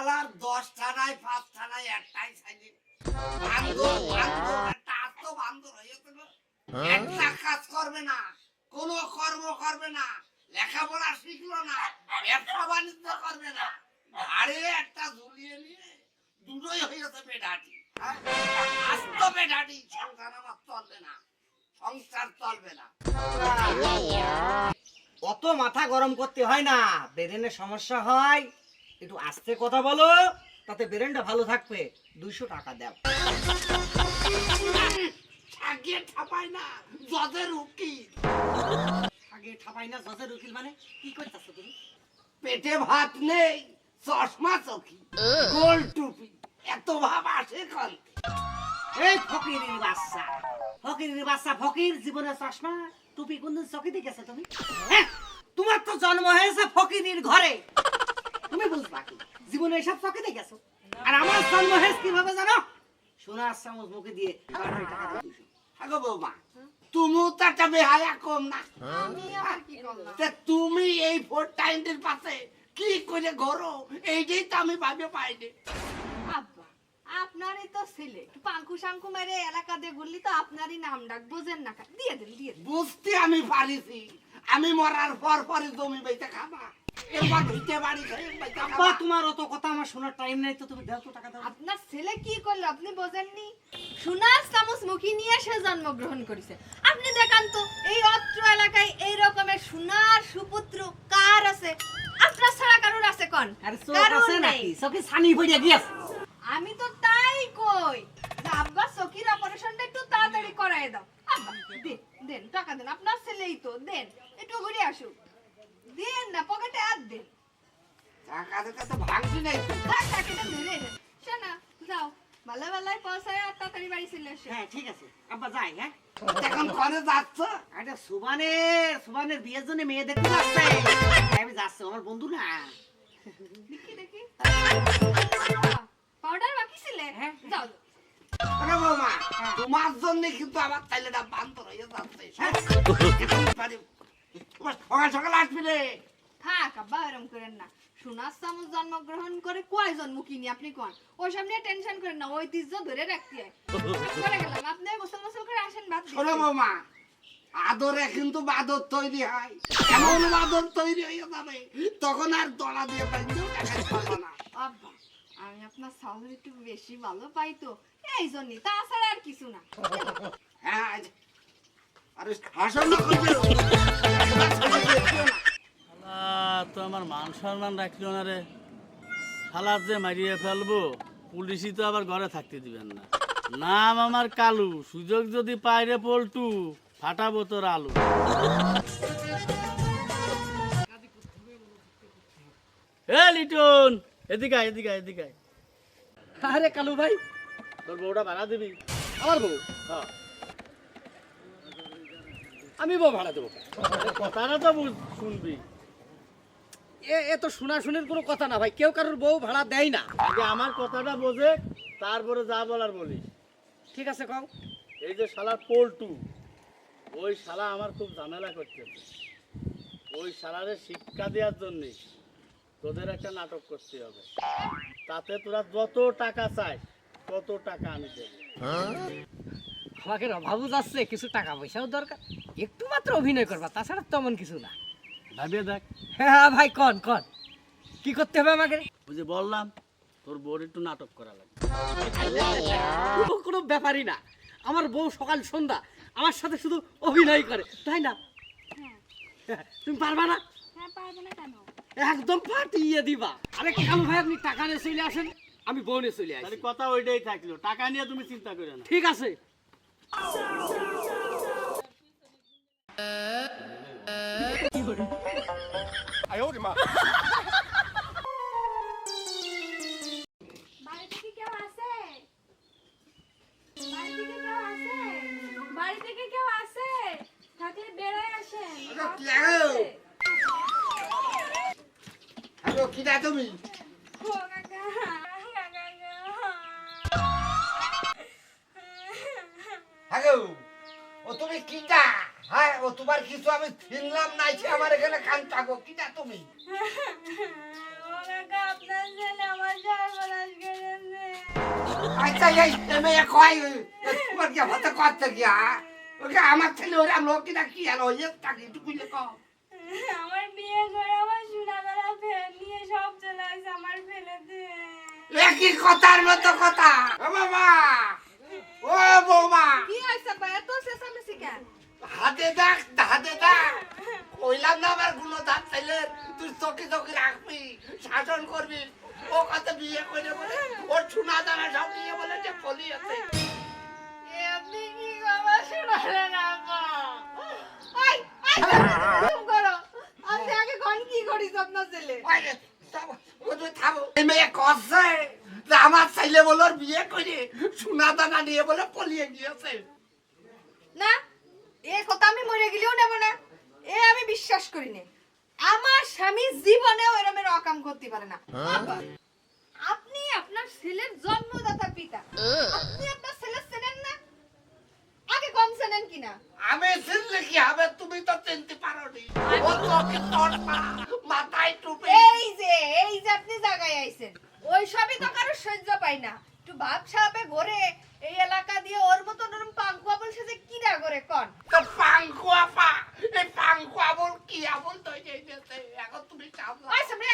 শালার দশটা নাই পাঁচটা নাই একটাই সাইডে বান্দর বান্দর একটা আত্ম বান্দর হয়েছে একটা কাজ করবে না কোনো কর্ম করবে না লেখাপড়া শিখলো না ব্যবসা বাণিজ্য করবে না ঘাড়ে একটা ঝুলিয়ে নিয়ে দুটোই হয়েছে পেটাটি হ্যাঁ? আস্ত পেটাটি সংসার আমার চলবে না সংসার চলবে না। অত মাথা গরম করতে হয় না ব্রেনের সমস্যা হয়। একটু আস্তে কথা বলো তাতে ব্রেনটা ভালো থাকবে। দুইশো টাকা দাও। আগে ঠাপায় না জজের উকিল। আগে ঠাপাই না জজের উকিল মানে কি করতেছো তুমি? পেটে ভাত নেই চশমা চকি গোল টুপি এত ভাব আসে কন? এই ফকিরের বাচ্চা ফকিরের বাচ্চা ফকির জীবনের চশমা টুপি কোনদিন চকিতে গেছে তুমি? হ্যাঁ তোমার তো জন্ম হয়েছে ফকিরের ঘরে। তুমি বুঝবা কি? জীবনে এসব চকিতে গেছো আর আমার জন্ম হয়েছে কীভাবে জানো? সোনার চামচ মুখে দিয়ে টাকা দিয়ে দুইশো। আগো বৌমা তুমিও তো একটা বেহায়া কম না। তা তুমি এই ফোর টাইমটির পাশে কি করে ঘরো? এইটাই তো আমি ভাবে পাইনি। আব্বা আপনারই তো ছেলে। পাঙ্কু শাঙ্কু মেরে এলাকা দিয়ে ঘুরলি তো আপনারই নাম ডাক বোঝেন না। দিয়ে দেন দিয়ে বুঝতে আমি পারিছি। আমি মরার পর পরে জমি বেঁচে খাবা। এবার ভিটে বাড়ি খেয়ে বেঁচে আব্বা তোমার অত কথা আমার শোনার টাইম নাই তো তুমি দাও টাকা দাও। আপনার ছেলে কি করল আপনি বোঝেননি? সোনার চামচ মুখী নিয়ে সে জন্মগ্রহণ করেছে। আপনি দেখান তো এই অত্র এলাকায় এই রকমের সোনার সুপুত্র কার আছে? আপনার ছাড়া কারোর আছে কোন? কারোর আছে নেই। নাকি? পড়ে গিয়েছে। আমি তো তাই কই। আব্বা সকির অপারেশনটা একটু তাড়াতাড়ি করায় দাও। আব্বা দেন দেন টাকা দেন। আপনার ছেলেই তো দেন একটু ঘুরে আসুক। দেন না পকেটে আর দেন। টাকা থেকে তো ভাঙছি নাই টাকাটা ধরে শোনা যাও। ভালো ভালোই পয়সায় আর তাড়াতাড়ি বাড়ি চলে এসো হ্যাঁ ঠিক আছে। আব্বা যাই হ্যাঁ। এখন ঘরে যাচ্ছ? আরে সুবানের সুবানের বিয়ের জন্য মেয়ে দেখতে যাচ্ছে। আমি যাচ্ছি আমার বন্ধু না। দেখি দেখি। পাউডার বাকি ছিলে? হ্যাঁ। যাও। আরে বৌমা তোমার জন্য কিন্তু আমার তাইলেটা বান্দর হয়ে যাচ্ছে হ্যাঁ? এখন পারি। তোমার সকাল সকাল আসবি রে। থাক আব্বা এরম করেন না। সোনার চামচ জন্মগ্রহণ করে কয়জন মুখিনি আপনি কোন? ওসব নিয়ে টেনশন করেন না ঐতিহ্য ধরে রাখতে হয়। গেলাম আপনি গোসল মোসল করে আসেন বাদ শোনো বৌমা আদরে কিন্তু বাদর তৈরি হয়। এমন বাদর তৈরি হয়ে যাবে তখন আর দলা দিয়ে বাঁধতেও টাকা না। আব্বা আমি আপনার সাউন্ড একটু বেশি ভালো পাই তো এই জন্যই তাছাড়া আর কিছু না। হ্যাঁ আজ- আরে হাসন না তো আমার মান সম্মান রাখল না রে। শালার যে মারিয়ে ফেলব পুলিশই তো আবার ঘরে থাকতে দিবেন না। নাম আমার কালু সুযোগ যদি পাই রে পল্টু ফাটাবো তোর আলু। এ লিটন এদিকে আয়, এদিকে আয়, এদিকে আয়। আরে কালু ভাই তোর বউটা ভাড়া দিবি। আমার বউ? হ্যাঁ। আমি বউ ভাড়া দেবো কথাটা তো বুঝ- শুনবি। এ এ তো শোনা শুনের কোনো কথা না ভাই কেউ কারোর বউ ভাড়া দেয় না। আগে আমার কথাটা বোঝে তারপরে যা বলার বলিস। ঠিক আছে কও। এই যে শালার পল্টু ওই শালা আমার খুব ঝামেলা করতেছে। ওই শালারে শিক্ষা দেওয়ার জন্য তোদের একটা নাটক করতে হবে। তাতে তোরা যত টাকা চাই তত টাকা আমি দেবো। আমাকে অভাবও যাচ্ছে কিছু টাকা পয়সাও দরকার। একটু মাত্র অভিনয় করবা তাছাড়া তেমন কিছু না। ভাবিয়ে দেখ। হ্যাঁ ভাই কন কন। কি করতে হবে আমাকে? ওই যে বললাম তোর বউর একটু নাটক করা লাগবে। কোনো ব্যাপারই না। আমার বউ সকাল সন্ধ্যা আমার সাথে শুধু অভিনয় করে তাই না? হ্যাঁ, তুমি পারবা না? হ্যাঁ পারব না কেন? একদম ফাটিয়ে দিবা। আরে কালু ভাই আপনি টাকা নিয়ে চলে আসেন আমি বউ নিয়ে চলে তাহলে আসি কথা ওইটাই থাকল। টাকা নিয়ে তুমি চিন্তা করো না। ঠিক আছে। থাকলে কি লাগো? তুমি তোমার কিছু আমি শুনলাম নাই আমার এখানে কান থাকো কিটা তুমি? আচ্ছা এই মেয়ে কয়? তোমার কি হতে করতে গিয়া ওকে আমার ছেলে ওরা কি আর ওই তাকে একটু বুঝে কম আমার বিয়ে করে আমার সোনাবেলা ফেলে নিয়ে সব চলে আসে আমার ফেলে দে একই কথার মতো কথা। ও বাবা! ও বৌমা! কি হয়েছে এত কেন? হাতে দেখ চোখে চোখে রাখবি শাসন করবি। ও কত বিয়ে করে বলে ওর সোনা দানা সব নিয়ে বলে যে ফলি আছে আপনি কি কথা শোনালেন আপনি আগে কোন কি করিস আপনার ছেলে? আমার ছেলে বলে বিয়ে করে সোনা দানা নিয়ে বলে পলিয়ে গিয়েছে। না এ কথা আমি মরে গেলেও নেব না। এ আমি বিশ্বাস করি না। আমার স্বামী জীবনেও এরমের অকাম করতে পারে না। আপনি আপনার ছেলের জন্মদাতা পিতা। আপনি আপনার ছেলের চেনেন না? আগে কম চেনেন কিনা? আমি চিনলে কি হবে? তুমি তো চিনতে পারো নি ও চোখে তড়পা মাথায় টুপি। এই যে এই যে আপনি জায়গায় আইছেন। ওই সবই তো কারও সহ্য পাই না। একটু ভাব সাপে ঘরে এই এলাকা দিয়ে ওর মতো নরম পাঙ্কুয়া বলছে যে কিরা করে কন? তো পাঙ্কুয়া পা। এই পাঙ্কুয়া বল কি আমল তো যেতেছে এখন তুমি চাপলা ওই সামনে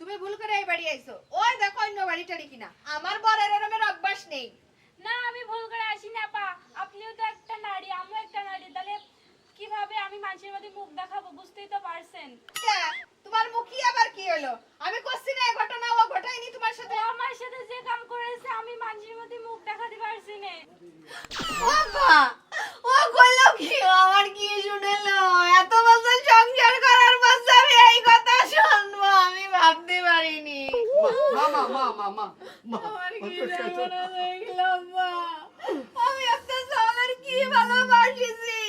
তুমি ভুল করে এই বাড়ি আইছো। ওই দেখো অন্য বাড়ি টাড়ি কিনা। আমার বরের এরমের অভ্যাস নেই। না আমি ভুল করে আসি না পা। আপনিও তো একটা নারী আমিও একটা নারী। তাহলে কীভাবে আমি মানুষের মধ্যে মুখ দেখাবো? বুঝতেই তো পারছেন। তোমার মুখি আবার কি হলো? আমি করছি না এই ঘটনা ও ঘটায়নি তোমার সাথে। আমার সাথে যে কাম করেছে আমি মানুষের মধ্যে মুখ দেখাতে পারছি না। বাবা ও কইলো কি ও আমার কি শুনেলো এত বছর সংসার করার পর যে আমি এই কথা শুনব আমি ভাবতে পারিনি মামা মা মা মা আমার কি সর্বনাশ হয়ে গেল, মা। আমি একটা সালের কি ভালোবাসিছি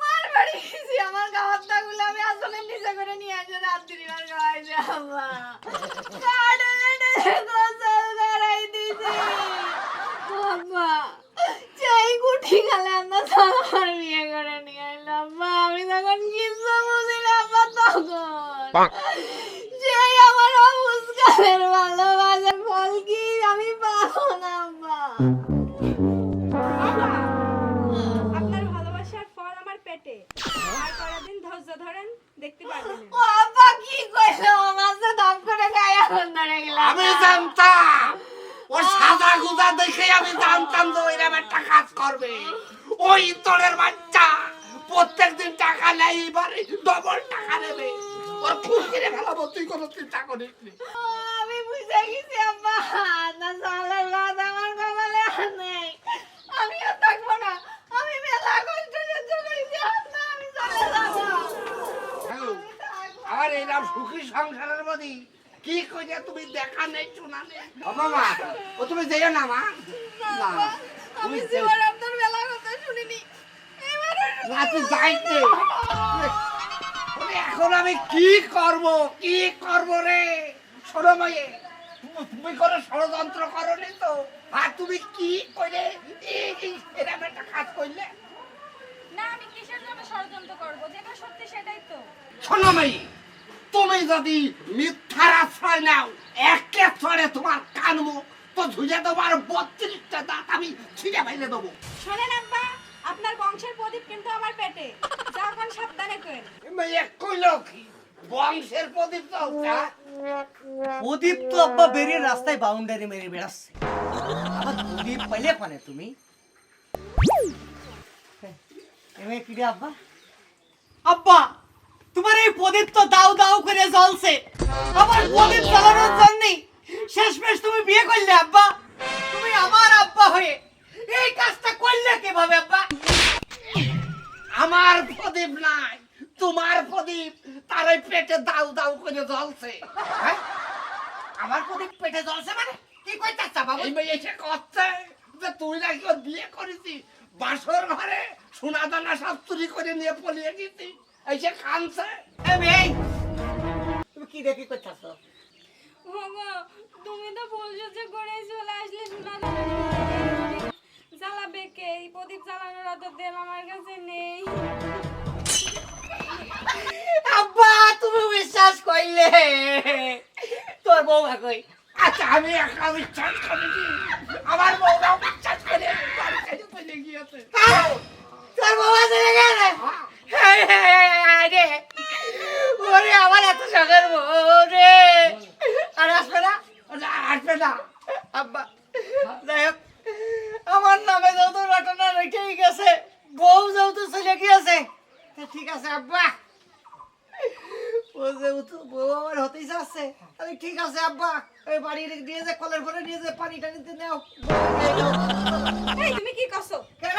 মার বাড়ি গেছি আমার খাবারটা গুলো আমি আসলে নিচে করে নিয়ে আসে রাত্রি করে নিয়ে এলাম আমি তখন কিছু বুঝিলাম তখন আমার পেটে। আর কয়েকদিন ধৈর্য ধরেন দেখতে পারবেন। ও আব্বা কি কইলো আমার তো দম করে গায়ে আগুন ধরে গেল আমি জানতাম। ও সাদা গুদা দেখে আমি জানতাম যে ওইরকম একটা কাজ করবে। ওই তোরের বাচ্চা প্রত্যেকদিন টাকা নেয় এবারে ডবল টাকা নেবে। ওর খুব কিনে ফেলাবো তুই কোনো চিন্তা করিস নি। আমি বুঝে গেছি আব্বা না সালের বাদ আমার কপালে আর নেই আমিও থাকব না আমি মেলা কষ্ট সহ্য করেছি আব্বা আমি চলে যাব হ্যালো আমার এইরকম সুখী সংসারের মধ্যে? কি কইছে তুমি দেখা নেই শোনা নেই? মামা ও তুমি যেও না মা। না আমি জীবন আপনার মেলা কথা শুনিনি। না তুই যাইতে। এখন আমি কি করব? কি করব রে? শোনো মাইয়ে তুমি- কোনো ষড়যন্ত্র করনি তো? আর তুমি কি করে এরকম একটা কাজ করলে? না আমি কিসের জন্য ষড়যন্ত্র করব? যেটা সত্যি সেটাই তো। শোনো মাই তুমি যদি মিথ্যার আশ্রয় নাও একে ছড়ে তোমার কানমো তো দেবো আর বত্রিশটা দাঁত আমি ছিঁড়ে ফেলে দেবো। শোনেন আব্বা আপনার বংশের প্রদীপ কিন্তু আমার পেটে। যখন সাবধানে মেয়ে কইল কি বংশের প্রদীপ হ্যাঁ? প্রদীপ তো আব্বা বেরিয়ে রাস্তায় বাউন্ডারি মেরে বেড়াচ্ছে। আবার প্রদীপ পাইলে পানে তুমি? এমএ কি রে আব্বা? আব্বা তোমার প্রদীপ তো দাও দাও করে জ্বলছে। আমার প্রদীপ জ্বালানোর জন্যই শেষমেশ তুমি বিয়ে করলে, আব্বা। তুমি আমার আব্বা হয়ে এই কাজটা করলে কীভাবে, আব্বা? আমার প্রদীপ নাই, তোমার প্রদীপ তার ওই পেটে দাউ দাউ করে জ্বলছে। হ্যাঁ? আমার প্রদীপ পেটে জ্বলছে মানে? কি কইতাছ, বাবু? এই এসে করছে যে তুই নাকি ওর বিয়ে করেছিস? বাসর ঘরে সোনা দানা সব চুরি করে নিয়ে পলিয়ে এসে কানছে এই তুমি কি দেখি করতেছ? ওগো তুমি তো বলছো যে করে চলে আসলে শোনা জ্বালাবে কে? এই প্রদীপ জ্বালানোর অত তেল আমার কাছে নেই। আব্বা তুমি বিশ্বাস করলে। তোর বউ কই আচ্ছা আমি একা বিশ্বাস করেছি আমার বউরাও বিশ্বাস করে। তোর বাবা চলে হায়। রে ওরে আমার এত শখের বউ রে। আর আসবে না? না, আসবে না। আব্বা যাই হোক। আমার নামে যেহেতু রটনা রেখেই গেছে বউ যেহেতু চলে গিয়েছে ঠিক আছে আব্বা। ও যেহেতু বউ আমার হতেই যাচ্ছে তাহলে ঠিক আছে আব্বা। ওই বাড়ি নিয়ে যে কলের পরে নিয়ে যে পানি টানি দিয়ে তুমি কি করছ? কেন?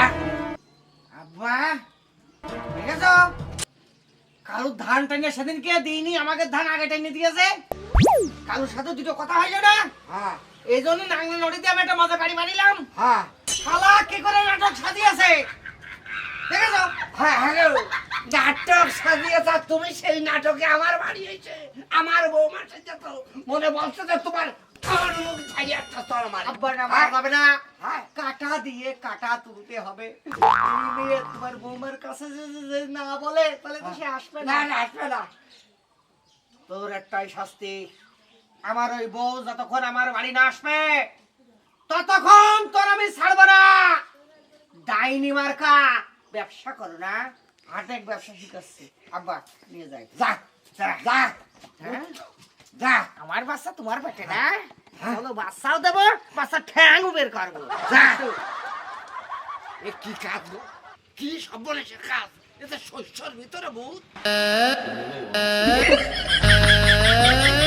কালুর ধান টাইনে সেদিন কে দিইনি আমাকে ধান আগে টাইনে দিয়েছে। কালুর সাথে দুটো কথা হইল না? হ্যাঁ। এই জন্য নাংলা নদীতে আমি একটা মজা বাড়ি মারিলাম হ্যাঁ। শালা কি করে নাটক সাজিয়েছে? দেখেছ? হ্যাঁ হ্যালো নাটক সাজিয়েছে তুমি সেই নাটকে আমার বাড়ি হয়েছে। আমার বৌমা সেজেছ মনে বলছে যে তোমার আমার মুখ ছাড়িয়ে একটা তোর মারে আব্বা না হ্যাঁ? না। হ্যাঁ। কাটা দিয়ে কাটা তুলতে হবে। এই তোমার বৌমার কাছে না বলে তাহলে তো সে আসবে না। না না আসবে না। তোর একটাই শাস্তি আমার ওই বউ যতক্ষণ আমার বাড়ি না আসবে ততক্ষণ তোর আমি ছাড়বো না। ডাইনি মার্কা ব্যবসা করো না। হাটেক ব্যবসা শিখাচ্ছি। আব্বা নিয়ে যাই। যা যা যা। হ্যাঁ? যা। আমার বাচ্চা তোমার পেটে না? চলো বাচ্চাও দেবো বাচ্চা ঠ্যাং বের করব যা। এ কি কাজ গো? কি সব বলে সে কাজ এতে শস্যর ভিতরে ভূত